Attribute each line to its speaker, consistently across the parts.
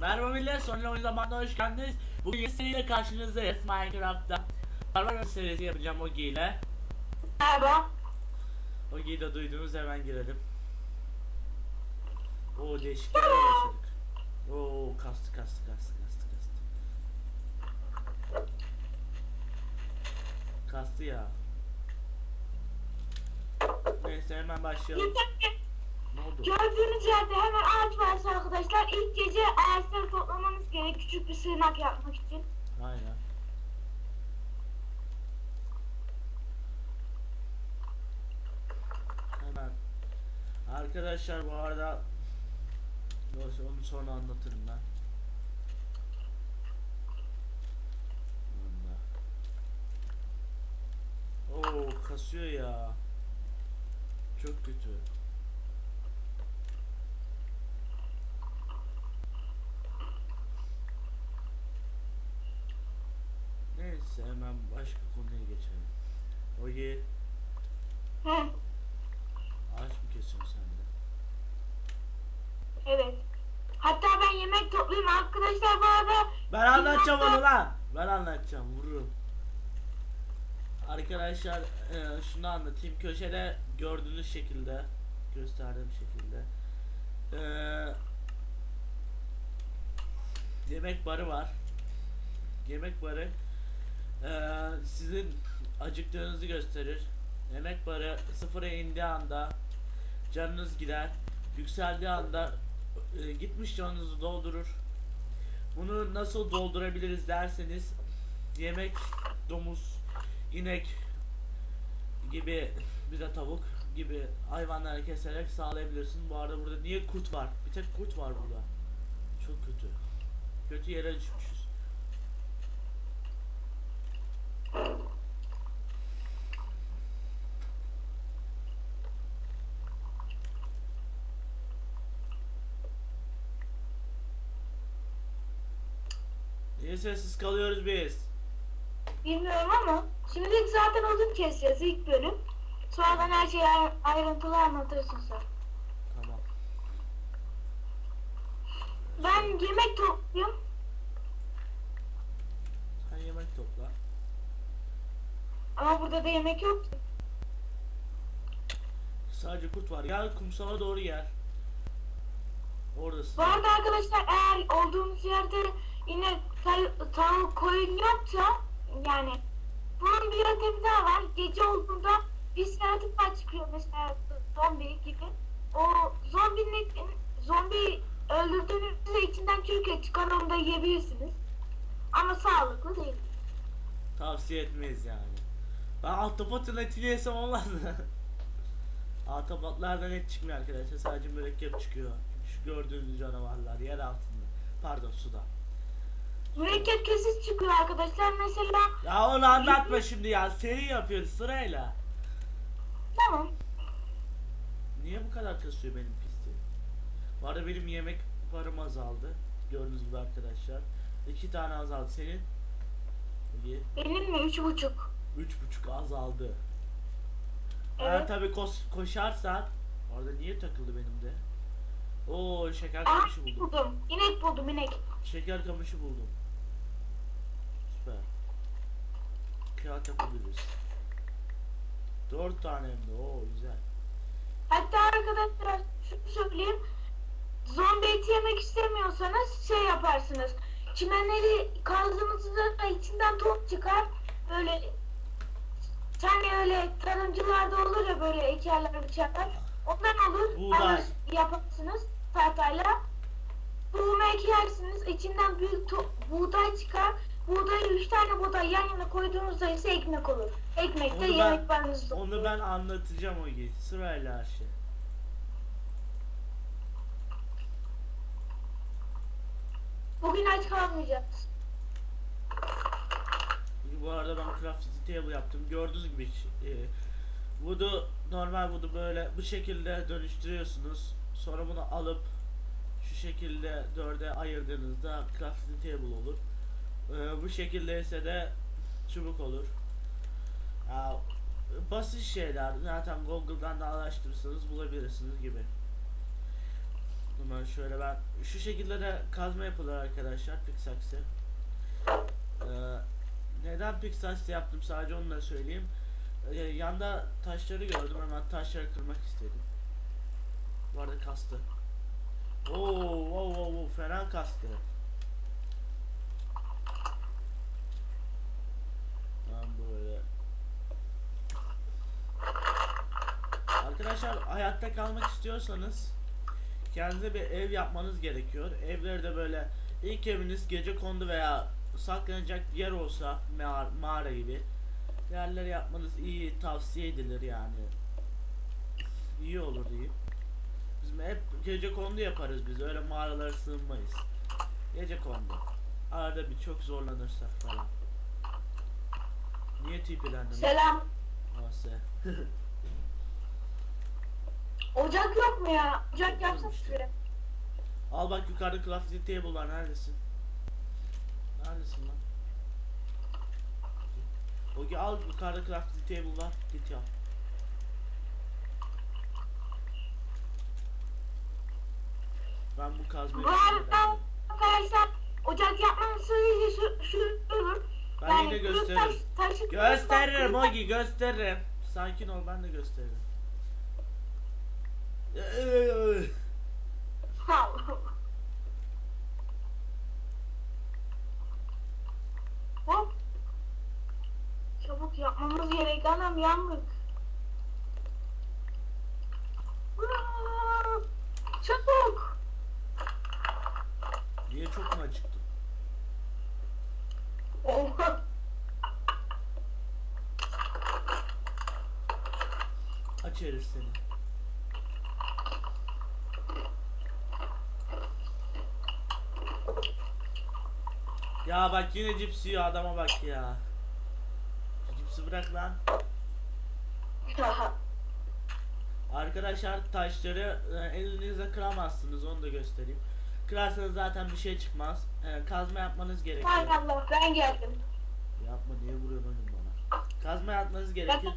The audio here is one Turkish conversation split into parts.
Speaker 1: Merhaba millet, sonra oyun zamanına hoş geldiniz. Bugün yeni seriyle karşınızdayız Minecraft'ta. Barbar serisi yapacağım Ogi ile.
Speaker 2: Merhaba.
Speaker 1: Ogi'yi de duydunuz hemen girelim. Oo değişik yerlere başladık. Oo kastı kastı kastı kastı kastı. Kastı ya. Neyse hemen başlayalım.
Speaker 2: Gördüğünüz yerde hemen ağaç varsa arkadaşlar ilk gece ağaçları toplamamız gerek küçük bir sığınak yapmak için.
Speaker 1: Aynen. Hemen. Arkadaşlar bu arada Neyse, onu sonra anlatırım ben. Oo kasıyor ya. Çok kötü. Neyse hemen başka konuya geçelim. Ogi
Speaker 2: Heh,
Speaker 1: ağaç mı kesiyorsun sen de?
Speaker 2: evet. Hatta ben yemek toplayayım arkadaşlar bu arada.
Speaker 1: Ben anlatacağım onu lan. Ben anlatacağım vururum. Arkadaşlar e, şunu anlatayım. Köşede gördüğünüz şekilde gösterdiğim şekilde e, yemek barı var. Yemek barı e, sizin acıktığınızı gösterir. Yemek barı sıfıra indiği anda canınız gider. Yükseldiği anda e, gitmiş canınızı doldurur. Bunu nasıl doldurabiliriz derseniz yemek, domuz, inek gibi bir de tavuk gibi hayvanları keserek sağlayabilirsin. Bu arada burada niye kurt var? Bir tek kurt var burada. Çok kötü. Kötü yere düşmüşüz. Niye sessiz kalıyoruz biz?
Speaker 2: Bilmiyorum ama şimdilik zaten odun keseceğiz ilk bölüm. Sonradan her şeyi ay- ayrıntılı anlatırsın sen.
Speaker 1: Tamam.
Speaker 2: Ben yemek topluyorum.
Speaker 1: Sen yemek topla.
Speaker 2: Ama burada da yemek yok.
Speaker 1: Sadece kurt var. Gel kumsala doğru gel. Oradasın.
Speaker 2: Bu arada arkadaşlar eğer olduğumuz yerde yine ta- tavuk koyun yoksa yani bunun bir yöntemi daha var. Gece olduğunda bir yaratıklar çıkıyor mesela zombi gibi. O zombinin zombi öldürdüğünüzde içinden çürük çıkan onu da yiyebilirsiniz. Ama sağlıklı değil.
Speaker 1: Tavsiye etmeyiz yani. Ben ahtapotun etini yesem olmaz mı? Ahtapotlardan et çıkmıyor arkadaşlar. Sadece mürekkep çıkıyor. Şu gördüğünüz canavarlar yer altında. Pardon suda.
Speaker 2: Mürekkep kesit çıkıyor arkadaşlar. Mesela
Speaker 1: Ya onu anlatma şimdi ya. Seri yapıyoruz sırayla.
Speaker 2: tamam.
Speaker 1: Niye bu kadar kasıyor benim pisti? Bu arada benim yemek param azaldı. Gördüğünüz gibi arkadaşlar. İki tane azaldı. Senin? İyi.
Speaker 2: Benim mi? Üç buçuk.
Speaker 1: Üç buçuk azaldı.
Speaker 2: Evet.
Speaker 1: Eğer tabi koşarsan Orada niye takıldı benim de? Oo şeker
Speaker 2: Aa,
Speaker 1: kamışı buldum.
Speaker 2: buldum. İnek buldum inek.
Speaker 1: Şeker kamışı buldum. Süper. Kağıt yapabiliriz. Dört tane hem de. Oo güzel.
Speaker 2: Hatta arkadaşlar şunu söyleyeyim. Zombi eti yemek istemiyorsanız şey yaparsınız. Çimenleri kazdığınızda içinden top çıkar. Böyle hani öyle tarımcılarda olur ya böyle ekerler biçerler. Ondan olur.
Speaker 1: Buğday.
Speaker 2: alır yaparsınız tahtayla. Tohumu ekersiniz. içinden büyük buğday çıkar. Buğdayı üç tane buğday yan yana koyduğunuzda ise ekmek olur. Ekmek de
Speaker 1: Onu ben,
Speaker 2: yemek barınızda.
Speaker 1: onu ben anlatacağım o gün. Sırayla şey.
Speaker 2: Bugün aç kalmayacağız.
Speaker 1: Bu arada ben crafting table yaptım. Gördüğünüz gibi e, wood'u normal wood'u böyle bu şekilde dönüştürüyorsunuz. Sonra bunu alıp şu şekilde dörde ayırdığınızda crafting table olur. E, bu şekilde ise de çubuk olur. Ya, basit şeyler zaten Google'dan da araştırırsanız bulabilirsiniz gibi. Hemen şöyle ben şu şekilde de kazma yapılır arkadaşlar pickaxe. Ee, neden pickaxe yaptım sadece onu da söyleyeyim. Ee, yanda taşları gördüm hemen taşları kırmak istedim. Bu arada kastı. Oo, wow, wow, wow, fena kastı. Ben böyle. Arkadaşlar hayatta kalmak istiyorsanız kendinize bir ev yapmanız gerekiyor. Evleri de böyle ilk eviniz gece kondu veya saklanacak yer olsa mağara, mağara gibi yerleri yapmanız iyi tavsiye edilir yani. İyi olur diyeyim. Biz hep gece kondu yaparız biz öyle mağaralara sığınmayız. Gece kondu. Arada bir çok zorlanırsak falan. Niye tipilendin?
Speaker 2: Selam.
Speaker 1: Ase.
Speaker 2: Ocak yok mu ya? Ocak yapsak
Speaker 1: işte.
Speaker 2: şuraya.
Speaker 1: Al bak yukarıda crafting table var neredesin? Neredesin lan? Ogi al yukarıda crafting table var git yap. Ben bu kazmayı
Speaker 2: arada arkadaşlar ocak sırrı şu, şudur.
Speaker 1: Ben yine gösteririm.
Speaker 2: taş-
Speaker 1: Gösteririm Ogi gösteririm. Sakin ol ben de gösteririm.
Speaker 2: Hop. Çabuk yapmamız gerek anam yandık. Aa, Çabuk.
Speaker 1: Niye çok mu acıktın?
Speaker 2: Oha.
Speaker 1: Aç herif seni. Ya bak yine cips yiyor adama bak ya. Cipsi bırak lan. Arkadaşlar taşları e, elinizle kıramazsınız onu da göstereyim. Kırarsanız zaten bir şey çıkmaz. E, kazma yapmanız gerekiyor.
Speaker 2: Hay Allah ben geldim.
Speaker 1: Yapma niye vuruyorsun bana? Kazma yapmanız gerekiyor.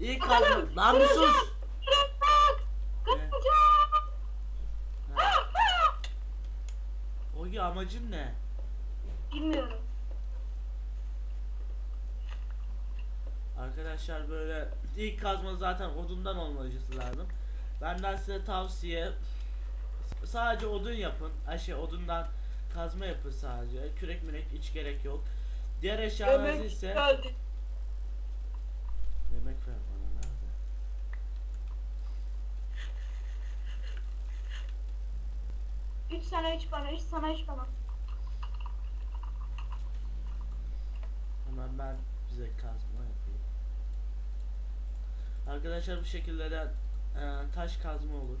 Speaker 1: İlk kazma... Lan bir sus! Ogi amacın ne?
Speaker 2: Bilmiyorum.
Speaker 1: Arkadaşlar böyle ilk kazma zaten odundan olması lazım. Benden size tavsiye sadece odun yapın. Ay şey odundan kazma yapın sadece. Kürek mürek hiç gerek yok. Diğer eşyalarınız
Speaker 2: Yemek
Speaker 1: ise
Speaker 2: geldi.
Speaker 1: yemek ver bana nerede?
Speaker 2: Üç sana üç bana, üç sana üç bana.
Speaker 1: Hemen ben bize kazma yapayım. Arkadaşlar bu şekilde de e, taş kazma olur.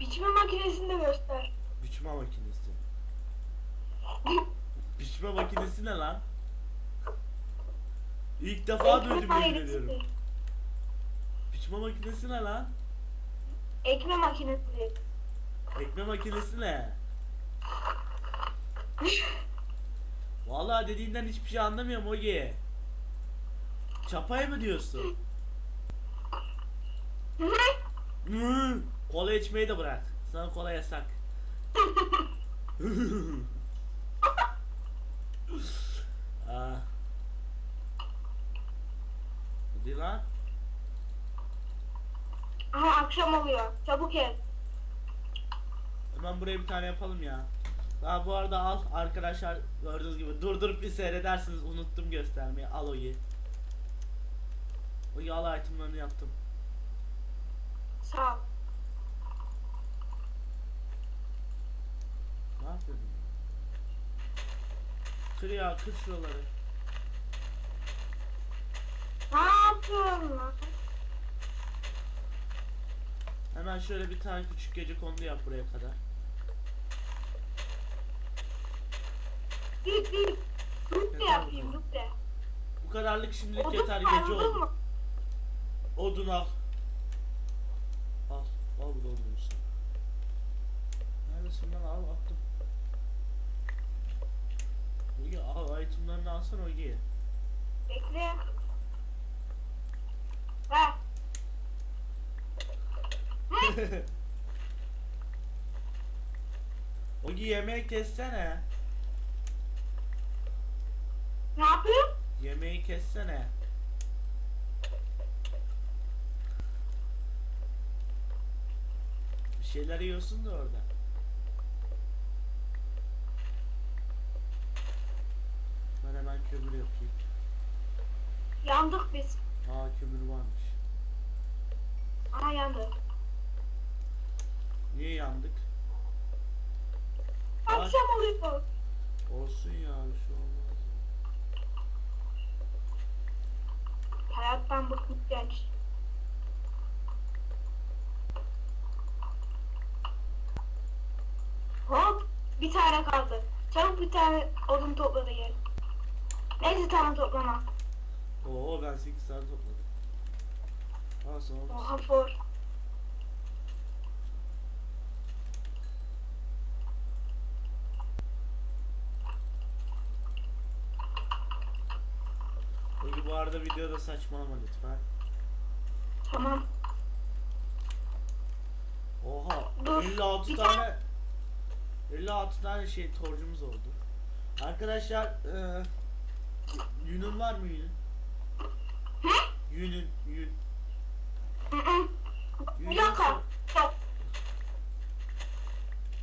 Speaker 2: Biçme makinesini de göster.
Speaker 1: Biçme makinesi. Biçme makinesi ne lan? İlk defa duydum yemin
Speaker 2: makinesi.
Speaker 1: ediyorum. Biçme makinesi ne lan?
Speaker 2: Ekme makinesi.
Speaker 1: Ekme makinesi ne? Vallahi dediğinden hiçbir şey anlamıyorum Ogi. Çapayı mı diyorsun? Hı, kola içmeyi de bırak. Sana kola yasak. ah. Hadi lan.
Speaker 2: Aha akşam oluyor. Çabuk et.
Speaker 1: Hemen buraya bir tane yapalım ya. Daha bu arada al arkadaşlar gördüğünüz gibi durdurup bir seyredersiniz unuttum göstermeyi al Ogi. Ogi al itemlerini yaptım.
Speaker 2: Sağ ol.
Speaker 1: Ne yapıyordun? Kır ya kır şuraları.
Speaker 2: Ne yapıyorsun lan?
Speaker 1: Hemen şöyle bir tane küçük gece kondu yap buraya kadar.
Speaker 2: Bir bir.
Speaker 1: Yeter
Speaker 2: yapayım de.
Speaker 1: Bu kadarlık şimdilik yeter gece oldu. Odun al. Al. Al bu da odun işte. Neredesin lan al attım. Ogi al itemlerini alsana Ogi.
Speaker 2: Bekle. Ha. Hı?
Speaker 1: Ogi yemeği kessene.
Speaker 2: Ne yapayım?
Speaker 1: Yemeği kessene. Şeyler yiyorsun da orada. Ben hemen kömür yapayım.
Speaker 2: Yandık biz.
Speaker 1: Aa kömür varmış.
Speaker 2: Aha yandık.
Speaker 1: Niye yandık?
Speaker 2: Akşam oluyor.
Speaker 1: Olsun ya bir şey olmaz.
Speaker 2: Hayattan bıktık genç. Bir tane kaldı. Çabuk bir tane odun topla da gel. Neyse tamam toplama.
Speaker 1: Oo ben 8 tane topladım. Aa sana
Speaker 2: Oha for.
Speaker 1: Peki bu arada videoda saçmalama lütfen.
Speaker 2: Tamam.
Speaker 1: Oha
Speaker 2: Dur,
Speaker 1: 56
Speaker 2: bir
Speaker 1: tane 56 tane şey torcumuz oldu. Arkadaşlar e, yünün var mı yünün?
Speaker 2: Hı?
Speaker 1: Yünün yün. Yün yoksa,
Speaker 2: Yok.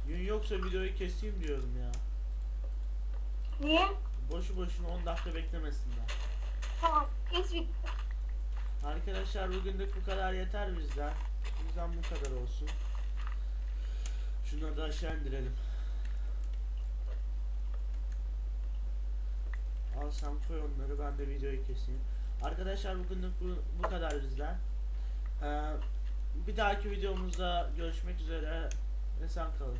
Speaker 1: yün yoksa videoyu keseyim diyorum ya.
Speaker 2: Niye?
Speaker 1: Boşu boşuna 10 dakika beklemesinler.
Speaker 2: Tamam. Kes bir.
Speaker 1: Arkadaşlar bugünlük bu kadar yeter bizden. Bizden bu kadar olsun. Şunları da aşağı indirelim. Al sen koy onları ben de videoyu keseyim. Arkadaşlar bugünlük bu, bu kadar bizden. Ee, bir dahaki videomuzda görüşmek üzere. Esen kalın.